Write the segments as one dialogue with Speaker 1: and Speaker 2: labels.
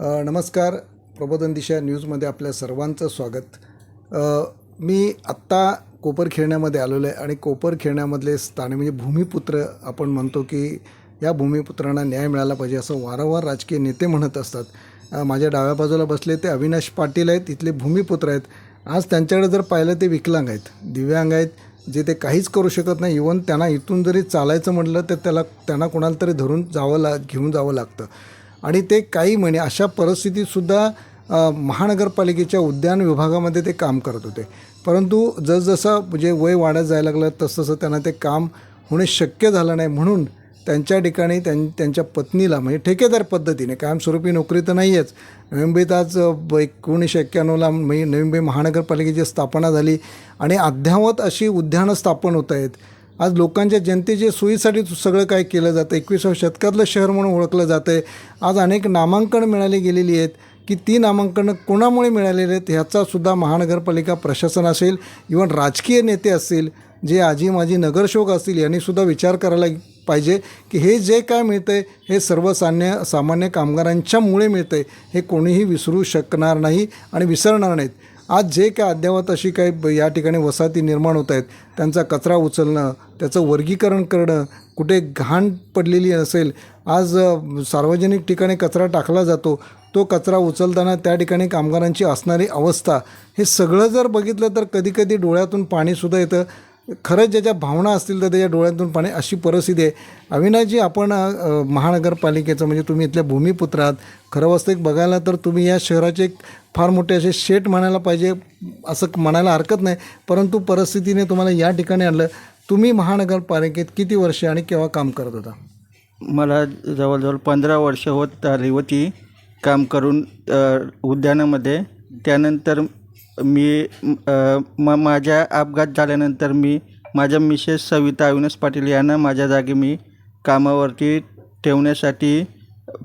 Speaker 1: नमस्कार. प्रबोधन दिशा न्यूजमध्ये आपल्या सर्वांचं स्वागत. मी आत्ता कोपर खेळण्यामध्ये आलेलो आहे आणि कोपर खेळण्यामधले स्थानिक म्हणजे भूमिपुत्र आपण म्हणतो की या भूमिपुत्रांना न्याय मिळाला पाहिजे असं वारंवार राजकीय नेते म्हणत असतात. माझ्या डाव्या बाजूला बसले ते अविनाश पाटील आहेत इथले भूमिपुत्र आहेत. आज त्यांच्याकडे जर पाहिलं ते विकलांग आहेत दिव्यांग आहेत जे ते काहीच करू शकत नाही इवन त्यांना इथून जरी चालायचं म्हटलं तर त्याला त्यांना कोणाला तरी धरून जावं ला घेऊन जावं लागतं. आणि ते काही महिने अशा परिस्थितीतसुद्धा महानगरपालिकेच्या उद्यान विभागामध्ये ते काम करत होते. परंतु जसजसं म्हणजे वय वाढत जायला लागलं तसतसं त्यांना ते काम होणे शक्य झालं नाही म्हणून त्यांच्या ठिकाणी त्यां त्यांच्या पत्नीला म्हणजे ठेकेदार पद्धतीने कायमस्वरूपी नोकरी तर नाही आहेच नवी मुंबईत आज ब- एकोणीसशे एक्क्याण्णवला म्हणजे नवी मुंबई महानगरपालिकेची स्थापना झाली आणि अद्यावत अशी उद्यानं स्थापन होत आहेत. आज लोकांच्या जनतेच्या सोयीसाठी सगळं काय केलं जातं? एकविसाव्या शतकातलं शहर म्हणून ओळखलं जातं आहे आज अनेक नामांकन मिळाली गेलेली आहेत. की ती नामांकनं कोणामुळे मिळालेली आहेत ह्याचासुद्धा महानगरपालिका प्रशासन असेल इवन राजकीय नेते असतील जे आजी माजी नगरसेवक असतील यांनीसुद्धा विचार करायला पाहिजे की हे जे काय मिळतं आहे हे सर्वसान्य सामान्य कामगारांच्यामुळे मिळतं आहे हे कोणीही विसरू शकणार नाही आणि विसरणार नाहीत. आज जे काय अद्ययावत अशी काही या ठिकाणी वसाहती निर्माण होत आहेत त्यांचा कचरा उचलणं त्याचं वर्गीकरण करणं कुठे घाण पडलेली असेल आज सार्वजनिक ठिकाणी कचरा टाकला जातो तो कचरा उचलताना त्या ठिकाणी कामगारांची असणारी अवस्था हे सगळं जर बघितलं तर कधीकधी डोळ्यातून पाणीसुद्धा येतं. खरंच ज्याच्या भावना असतील तर त्याच्या डोळ्यातून पाणी अशी परिस्थिती आहे. अविनाशजी आपण महानगरपालिकेचं म्हणजे तुम्ही इथल्या भूमिपुत्र आहात. खरं वास्तविक बघायला तर तुम्ही या शहराचे एक फार मोठे असे शेट म्हणायला पाहिजे असं म्हणायला हरकत नाही. परंतु परिस्थितीने तुम्हाला या ठिकाणी आणलं. तुम्ही महानगरपालिकेत किती वर्षे आणि केव्हा काम करत होता?
Speaker 2: मला जवळजवळ पंधरा वर्ष होत आली होती. काम करून उद्यानामध्ये. त्यानंतर मी म माझ्या अपघात झाल्यानंतर मी माझ्या मिसेस सविता अविनाश पाटील यांना माझ्या जागी मी कामावरती ठेवण्यासाठी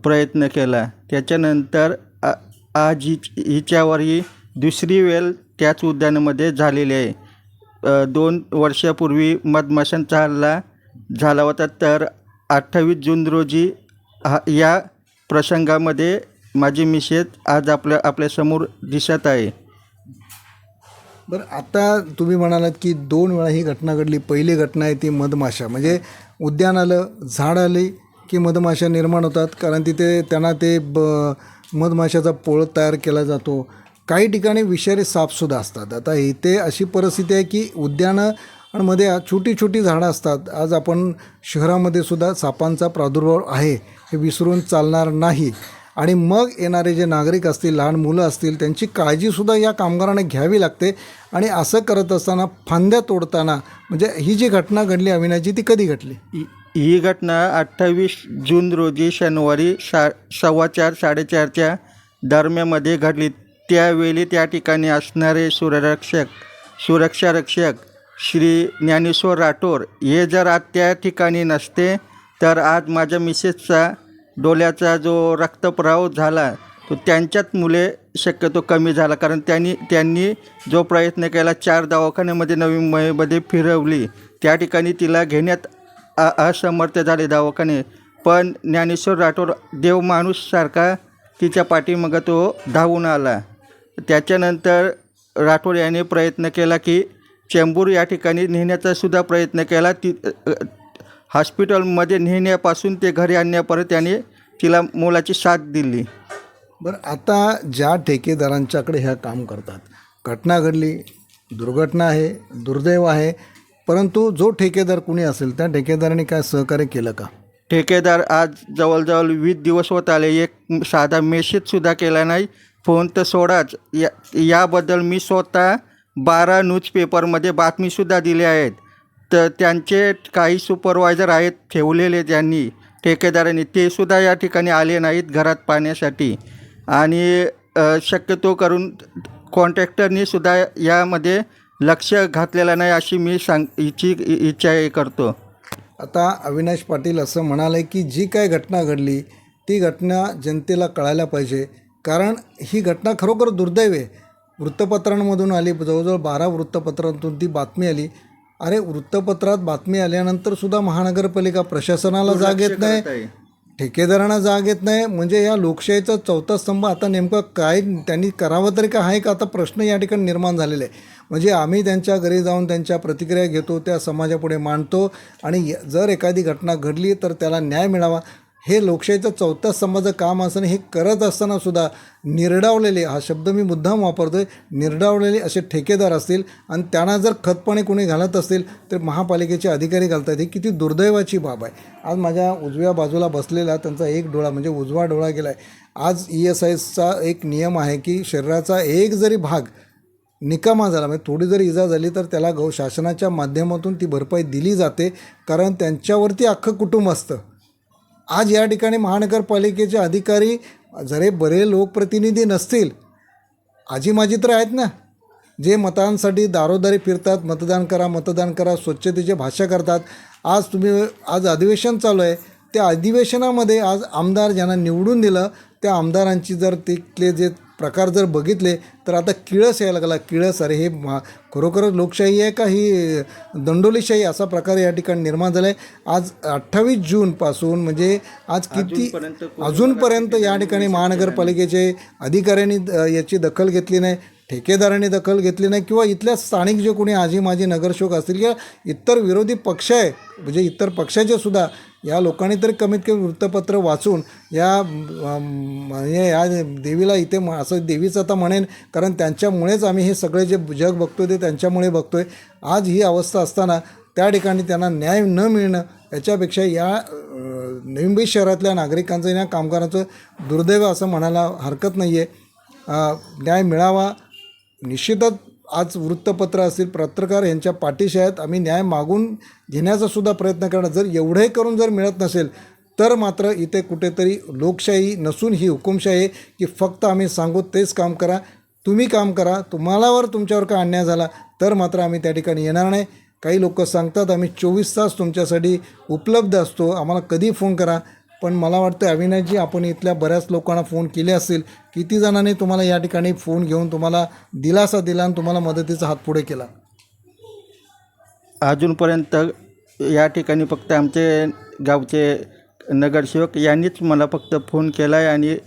Speaker 2: प्रयत्न केला. त्याच्यानंतर आ- आज हिच हिच्यावर ही दुसरी वेळ त्याच उद्यानामध्ये झालेली आहे. दोन वर्षापूर्वी मधमाशांचा हल्ला झाला होता तर अठ्ठावीस जून रोजी हा या प्रसंगामध्ये माझी मिसेस आज आपल्या आपल्यासमोर दिसत आहे.
Speaker 1: बरं आता तुम्ही म्हणालात की दोन वेळा ही घटना घडली. पहिली घटना आहे ती मधमाशा. म्हणजे उद्यान आलं झाड आली की मधमाशा निर्माण होतात. कारण तिथे त्यांना ते ब मधमाशाचा पोळ तयार केला जातो. काही ठिकाणी विषारी सापसुद्धा असतात. आता इथे अशी परिस्थिती आहे की उद्यानं आणि मध्ये छोटी छोटी झाडं असतात. आज आपण शहरामध्ये सुद्धा सापांचा प्रादुर्भाव आहे हे विसरून चालणार नाही. आणि मग येणारे जे नागरिक असतील लहान मुलं असतील त्यांची काळजीसुद्धा या कामगारांना घ्यावी लागते. आणि असं करत असताना फांद्या तोडताना म्हणजे ही जी घटना घडली अविनाशजी ती कधी घडली?
Speaker 2: ही- ही घटना अठ्ठावीस जून रोजी शनिवारी सा सव्वा चार साडेचारच्या दरम्यामध्ये घडली. त्यावेळी त्या ठिकाणी असणारे सुरक्षक सुरक्षारक्षक श्री ज्ञानेश्वर राठोर हे जर आज त्या ठिकाणी नसते तर आज माझ्या मिसेसचा डोळ्याचा जो रक्तप्रवाह झाला तो त्यांच्यात मुले शक्यतो कमी झाला. कारण त्यांनी त्यांनी जो प्रयत्न केला चार दवाखान्यामध्ये नवी मुंबईमध्ये फिरवली. त्या ठिकाणी तिला घेण्यात अ असमर्थ झाले दवाखाने. पण ज्ञानेश्वर राठोड देव माणूससारखा तिच्या पाठीमागं तो धावून आला. त्याच्यानंतर राठोड याने प्रयत्न केला की चेंबूर या ठिकाणी नेण्याचा सुद्धा प्रयत्न केला. ती हॉस्पिटलमध्ये नेण्यापासून ते घरी आणण्यापर्यंत त्याने तिला मोलाची साथ दिली.
Speaker 1: बरं आता ज्या ठेकेदारांच्याकडे ह्या काम करतात घटना घडली दुर्घटना आहे दुर्दैव आहे परंतु जो ठेकेदार कुणी असेल त्या ठेकेदाराने काय सहकार्य केलं का?
Speaker 2: ठेकेदार आज जवळजवळ वीस दिवस होत आले एक साधा मेसेजसुद्धा केला नाही. फोन तर सोडाच. या याबद्दल मी स्वतः बारा न्यूजपेपरमध्ये बातमीसुद्धा दिली आहेत. तर त्यांचे काही सुपरवायझर आहेत ठेवलेले त्यांनी ठेकेदारांनी. ते सुद्धा या ठिकाणी आले नाहीत घरात पाहण्यासाठी. आणि शक्यतो करून कॉन्ट्रॅक्टरनी सुद्धा यामध्ये लक्ष घातलेलं नाही अशी मी सांग इच्छी इच्छा करतो.
Speaker 1: आता अविनाश पाटील असं म्हणाले की जी काय घटना घडली ती घटना जनतेला कळायला पाहिजे. कारण ही घटना खरोखर दुर्दैव आहे. वृत्तपत्रांमधून आली जवळजवळ बारा वृत्तपत्रांतून ती बातमी आली. अरे वृत्तपत्रात बातमी आल्यानंतर सुद्धा महानगरपालिका प्रशासनाला जाग येत नाही. ठेकेदारांना जाग येत नाही. म्हणजे या लोकशाहीचा चौथा स्तंभ आता नेमकं काय त्यांनी करावं तरी का? हा एक आता प्रश्न या ठिकाणी निर्माण झालेला आहे. म्हणजे आम्ही त्यांच्या घरी जाऊन त्यांच्या प्रतिक्रिया घेतो त्या समाजापुढे मांडतो आणि जर एखादी घटना घडली तर त्याला न्याय मिळावा. हे लोकशाहीचं चौथा स्तंभाचं काम असणं हे करत असताना सुद्धा निर्डावलेले हा शब्द मी मुद्दाम वापरतो आहे निर्डावलेले असे ठेकेदार असतील आणि त्यांना जर खतपणे कोणी घालत असतील तर महापालिकेचे अधिकारी घालतात. ही किती दुर्दैवाची बाब आहे. आज माझ्या उजव्या बाजूला बसलेला त्यांचा एक डोळा म्हणजे उजवा डोळा गेला आहे आज ई एस आयचा एक नियम आहे की शरीराचा एक जरी भाग निकामा झाला म्हणजे थोडी जरी इजा झाली तर त्याला गौ शासनाच्या माध्यमातून ती भरपाई दिली जाते कारण त्यांच्यावरती अख्खं कुटुंब असतं. आज या ठिकाणी महानगरपालिकेचे अधिकारी जरे बरे लोकप्रतिनिधी नसतील आजी माजी तर आहेत ना जे मतांसाठी दारोदारी फिरतात मतदान करा मतदान करा स्वच्छतेची भाषा करतात. आज तुम्ही आज अधिवेशन चालू आहे. त्या अधिवेशनामध्ये आज आमदार ज्यांना निवडून दिलं त्या आमदारांची जर तिथले जे प्रकार जर बघितले तर आता किळस यायला लागला. किळस अरे हे मा खरोखरच लोकशाही आहे का ही दंडोलीशाही असा प्रकार या ठिकाणी निर्माण झाला आहे आज अठ्ठावीस जूनपासून म्हणजे आज किती
Speaker 2: अजूनपर्यंत
Speaker 1: या ठिकाणी महानगरपालिकेचे अधिकाऱ्यांनी याची दखल घेतली नाही. ठेकेदाराने दखल घेतली नाही किंवा इथल्या स्थानिक जे कोणी आजी माजी नगरसेवक असतील किंवा इतर विरोधी पक्ष आहे म्हणजे इतर पक्षाचे सुद्धा या लोकांनी तरी कमीत कमी वृत्तपत्र वाचून या म्हणजे या देवीला इथे म- असं देवीचं आता म्हणेन कारण त्यांच्यामुळेच आम्ही हे सगळे जे जग बघतो ते त्यांच्यामुळे बघतो आहे आज ही अवस्था असताना त्या ठिकाणी त्यांना न्याय न मिळणं याच्यापेक्षा या मुंबई शहरातल्या नागरिकांचं या कामगारांचं दुर्दैव असं म्हणायला हरकत नाही आहे न्याय मिळावा निश्चितच आज वृत्तपत्र असतील पत्रकार यांच्या पाठीशी आहेत आम्ही न्याय मागून घेण्याचा सुद्धा प्रयत्न करणार. जर एवढे करून जर मिळत नसेल तर मात्र इथे कुठेतरी लोकशाही नसून ही हुकुमशाही आहे की फक्त आम्ही सांगू तेच काम करा तुम्ही काम करा तुम्हालावर तुमच्यावर का अन्याय झाला तर मात्र आम्ही त्या ठिकाणी येणार नाही. काही लोक सांगतात आम्ही चोवीस तास तुमच्यासाठी उपलब्ध असतो आम्हाला कधी फोन करा पण मला वाटतं अविनाशजी आपण इथल्या बऱ्याच लोकांना फोन केले असेल किती जणांनी तुम्हाला या ठिकाणी फोन घेऊन तुम्हाला दिलासा दिला आणि तुम्हाला मदतीचा हात पुढे केला?
Speaker 2: अजूनपर्यंत या ठिकाणी फक्त आमचे गावचे नगरसेवक यांनीच मला फक्त फोन केला आहे आणि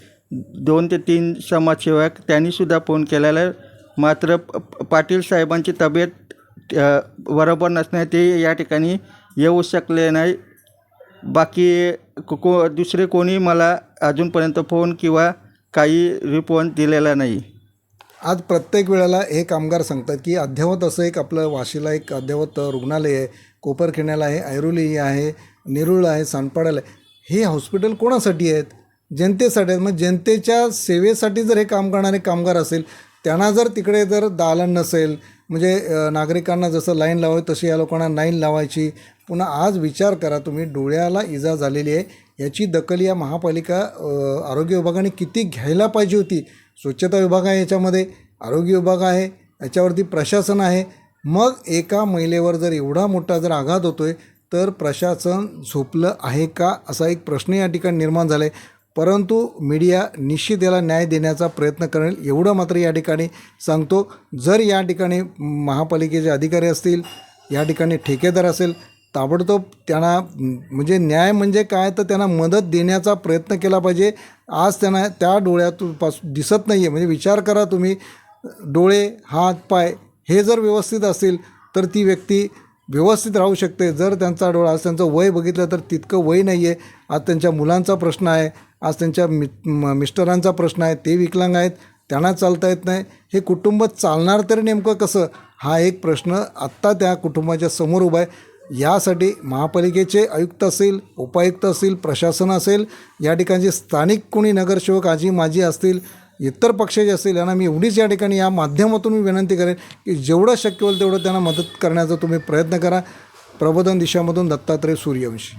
Speaker 2: दोन ते तीन समाजसेवक त्यांनीसुद्धा फोन केलेला आहे. मात्र प- पाटील साहेबांची तब्येत बरोबर नसण्याने ते या ठिकाणी येऊ शकले नाही. बाकी को को दुसरे कोणी मला अजूनपर्यंत फोन किंवा काही रिस्पॉन्स दिलेला नाही.
Speaker 1: आज प्रत्येक वेळेला हे कामगार सांगतात की अद्ययावत असं एक आपलं वाशीला एक अद्ययावत रुग्णालय आहे कोपरखिण्याला आहे ऐरोली आहे नेरुळ आहे सानपाड्याला आहे. हे हॉस्पिटल कोणासाठी आहेत? जनतेसाठी आहेत. मग जनतेच्या सेवेसाठी जर हे काम करणारे कामगार असेल त्यांना जर तिकडे जर दालन नसेल म्हणजे नागरिकांना जसं लाईन लावावी तशी या लोकांना लाईन लावायची. पुन्हा आज विचार करा तुम्ही डोळ्याला इजा झालेली आहे. याची दखल या महापालिका आरोग्य विभागाने किती घ्यायला पाहिजे होती? स्वच्छता विभाग आहे याच्यामध्ये आरोग्य विभाग आहे याच्यावरती प्रशासन आहे. मग एका महिलेवर जर एवढा मोठा जर आघात होतो आहे तर प्रशासन झोपलं आहे का? असा एक प्रश्न या ठिकाणी निर्माण झाला आहे परंतु मीडिया निश्चित याला न्याय देण्याचा प्रयत्न करेल एवढं मात्र या ठिकाणी सांगतो जर या ठिकाणी महापालिकेचे अधिकारी असतील या ठिकाणी ठेकेदार असेल ताबडतोब त्यांना म्हणजे न्याय म्हणजे काय? तर त्यांना मदत देण्याचा प्रयत्न केला पाहिजे. आज त्यांना त्या डोळ्यातून पास दिसत नाही आहे म्हणजे विचार करा तुम्ही डोळे हात पाय हे जर व्यवस्थित असतील तर ती व्यक्ती व्यवस्थित राहू शकते. जर त्यांचा डोळा आज त्यांचं वय बघितलं तर तितकं वय नाही आहे आज त्यांच्या मुलांचा प्रश्न आहे. आज त्यांच्या मि मिस्टरांचा प्रश्न आहे. ते विकलांग आहेत. त्यांना चालता येत नाही. हे कुटुंब चालणार तर नेमकं कसं? हा एक प्रश्न आत्ता त्या कुटुंबाच्या समोर उभा आहे. यासाठी महापालिकेचे आयुक्त असेल उपायुक्त असेल प्रशासन असेल या ठिकाणचे स्थानिक कोणी नगरसेवक आजी माजी असतील इतर पक्ष जे असतील यांना मी एवढीच या ठिकाणी या माध्यमातून मी विनंती करेन की जेवढं शक्य होईल तेवढं त्यांना मदत करण्याचा तुम्ही प्रयत्न करा. प्रबोधन दिशामधून दत्तात्रय सूर्यवंशी.